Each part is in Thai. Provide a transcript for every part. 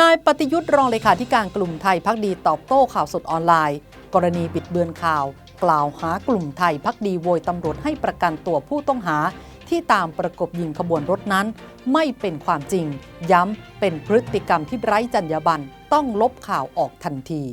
นายปฏิยุทธ์รองเลขาธิการกลุ่มไทยพักดีตอบโต้ข่าวสดออนไลน์ กรณีบิดเบือนข่าว กล่าวหากลุ่มไทยพักดีโวยตำรวจให้ประกันตัวผู้ต้องหา ที่ตามประกบยิงขบวนรถนั้น ไม่เป็นความจริง ย้ำเป็นพฤติกรรมที่ไร้จรรยาบรรณต้องลบข่าวออกทันที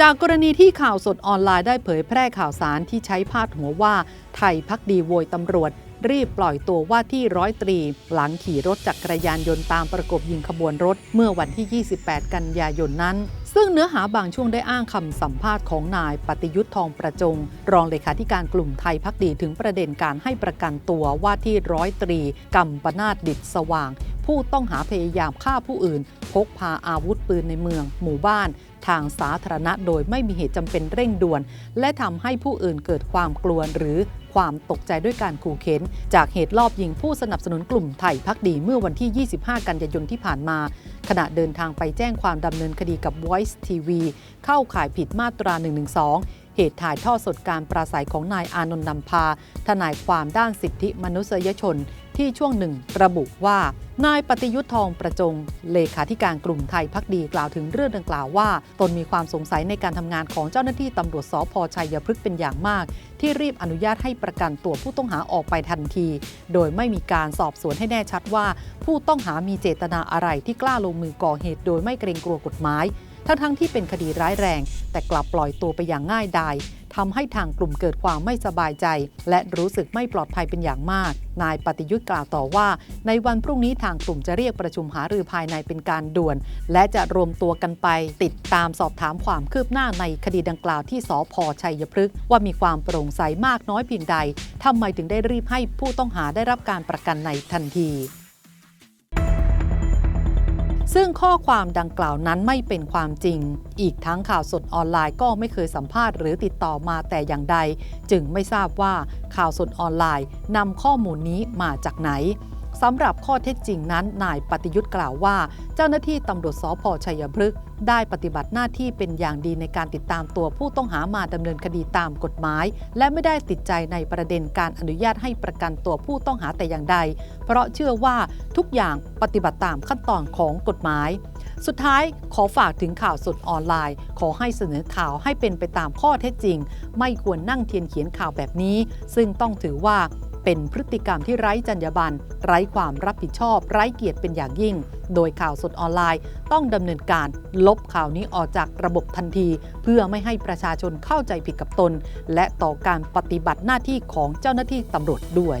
จากกรณีที่ข่าวสดออนไลน์ได้เผยแพร่ข่าวสารที่ใช้พาดหัวว่า ไทยพักดีโวยตำรวจ รีบปล่อยตัวว่าที่ร้อยตรี หลังขี่รถจักรยานยนต์ตามประกบยิงขบวนรถเมื่อวันที่ 28 กันยายนนั้น ซึ่งเนื้อหาบางช่วงได้อ้างคำสัมภาษณ์ของนายปฏิยุทธ์ทองประจง รองเลขาธิการกลุ่มไทยพักดีถึงประเด็นการให้ประกันตัวว่าที่ร้อยตรีกัมปนาดดิษสว่าง ผู้ต้องหาพยายามฆ่าผู้อื่น พกพาอาวุธปืนในเมือง หมู่บ้าน ทางสาธารณะโดยไม่มีเหตุจำเป็นเร่งด่วน และทำให้ผู้อื่นเกิดความกลัวหรือความตกใจด้วยการขู่เข็น จากเหตุลอบยิงผู้สนับสนุนกลุ่มไทยพักดีเมื่อวันที่ 25 กันยายนที่ผ่านมา ขณะเดินทางไปแจ้งความดำเนินคดีกับ Voice TV เข้าข่ายผิดมาตรา 112 เหตุถ่ายทอดสดการปราศัยของนายอานนท์นำพา ทนายความด้านสิทธิมนุษยชนที่ช่วงหนึ่งระบุว่า นายปฏิยุทธ์ทองประจง เลขาธิการกลุ่มไทยพักดีกล่าวถึงเรื่องดังกล่าวว่า ตนมีความสงสัยในการทำงานของเจ้าหน้าที่ตำรวจสพชัยพฤกษ์เป็นอย่างมาก ที่รีบอนุญาตให้ประกันตัวผู้ต้องหาออกไปทันที โดยไม่มีการสอบสวนให้แน่ชัดว่า ผู้ต้องหามีเจตนาอะไรที่กล้าลงมือก่อเหตุ โดยไม่เกรงกลัวกฎหมาย ทั้งทั้งๆที่เป็นคดีร้ายแรง แต่กลับปล่อยตัวไปอย่างง่ายดายทำให้ทางกลุ่มเกิดความไม่สบายใจ และรู้สึกไม่ปลอดภัยเป็นอย่างมาก นายปฏิยุทธ์กล่าวต่อว่า ในวันพรุ่งนี้ทางกลุ่มจะเรียกประชุมหารือภายในเป็นการด่วน และจะรวมตัวกันไป ติดตามสอบถามความคืบหน้าในคดีดังกล่าวที่สพชัยพฤกษ์ว่ามีความโปร่งใสมากน้อยเพียงใดทำไมถึงได้รีบให้ผู้ต้องหาได้รับการประกันในทันที ซึ่งข้อความดังกล่าวนั้นไม่เป็นความจริง อีกทั้งข่าวสดออนไลน์ก็ไม่เคยสัมภาษณ์หรือติดต่อมาแต่อย่างใด จึงไม่ทราบว่าข่าวสดออนไลน์นำข้อมูลนี้มาจากไหน สำหรับข้อเท็จจริงนั้น นายปฏิยุทธ์กล่าวว่า เจ้าหน้าที่ตำรวจสพชัยพฤกษ์ได้ปฏิบัติหน้าที่เป็นอย่างดีในการติดตามตัวผู้ต้องหามาดำเนินคดีตามกฎหมาย และไม่ได้ติดใจในประเด็นการอนุญาตให้ประกันตัวผู้ต้องหาแต่อย่างใด เพราะเชื่อว่าทุกอย่างปฏิบัติตามขั้นตอนของกฎหมาย สุดท้ายขอฝากถึงข่าวสดออนไลน์ ขอให้เสนอข่าวให้เป็นไปตามข้อเท็จจริง ไม่ควรนั่งเทียนเขียนข่าวแบบนี้ ซึ่งต้องถือว่า เป็นพฤติกรรมที่ไร้จรรยาบรรณไร้ความรับผิดชอบ ไร้เกียรติเป็นอย่างยิ่ง โดยข่าวสดออนไลน์ ต้องดำเนินการลบข่าวนี้ออกจากระบบทันที เพื่อไม่ให้ประชาชนเข้าใจผิดกับตน และต่อการปฏิบัติหน้าที่ของเจ้าหน้าที่ตำรวจด้วย